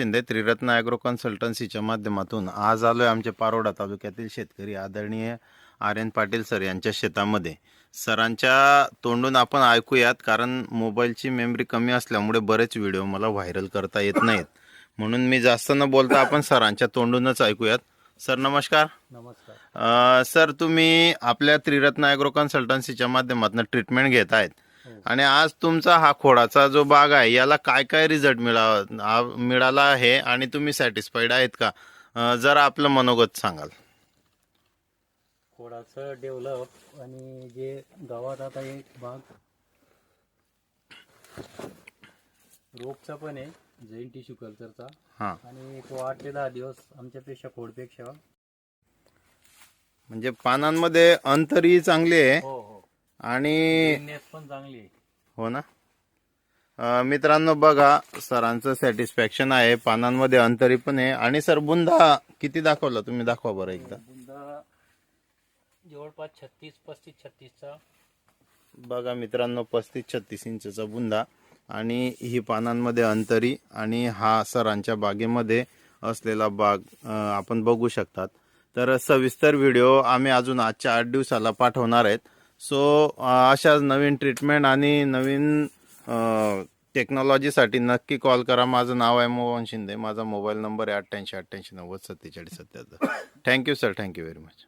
Shinde त्रिरत्न agro कन्सल्टन्सीच्या माध्यमातून आज आलोय आमच्या पारोडा तालुक्यातील शेतकरी आदरणीय आर एन पाटील सर यांच्या शेतामध्ये. सरांच्या तोंडून आपण ऐकूयात कारण मोबाईलची मेमरी कमी असल्यामुळे बरेच व्हिडिओ मला व्हायरल करता येत नाहीत. म्हणून मी जास्त न बोलता आपण सरांच्या तोंडूनच ऐकूयात. सर नमस्कार. नमस्कार. सर तुम्ही आपल्या त्रिरत्न ॲग्रो कन्सल्टन्सीच्या माध्यमातून ट्रीटमेंट घेत आहेत. आणि आज तुमचा हा खोडाचा जो बाग आहे याला काय काय रिझल्ट मिळा मिळाला आहे आणि तुम्ही सॅटिस्फाईड आहेत का? जरा आपलं मनोगत सांगाल. खोडाचं डेव्हलप आणि जे गावात आता एक भाग रोपचा पण आहे जैन टिश्यू कल्चरचा हां. आणि तो आठ ते दहा दिवस आमच्यापेक्षा खोडपेक्षा. म्हणजे पानांमध्ये अंतरही चांगली आहे हो. आणि पण चांगली हो ना? अ, मित्रांनो बघा सरांचं सॅटिस्फॅक्शन आहे पानांमध्ये अंतरी पण आहे. आणि सर बुंदा किती दाखवला तुम्ही? दाखवा बरं एकदा. बुंदा जवळपास छत्तीस पस्तीस छत्तीसचा. बघा मित्रांनो पस्तीस छत्तीस इंचचा बुंदा. आणि ही पानांमध्ये अंतरी आणि हा सरांच्या बागेमध्ये असलेला बाग अ, आपण बघू शकतात. तर सविस्तर व्हिडिओ आम्ही अजून आजच्या आठ दिवसाला पाठवणार आहेत. सो अशाच नवीन ट्रीटमेंट आणि नवीन टेक्नॉलॉजीसाठी नक्की कॉल करा. माझं नाव आहे मोहन शिंदे. माझा मोबाईल नंबर आहे अठ्ठ्याऐंशी अठ्ठ्याऐंशी नव्वद सत्तेचाळीस सत्त्याहत्तर. Thank you sir thank you very much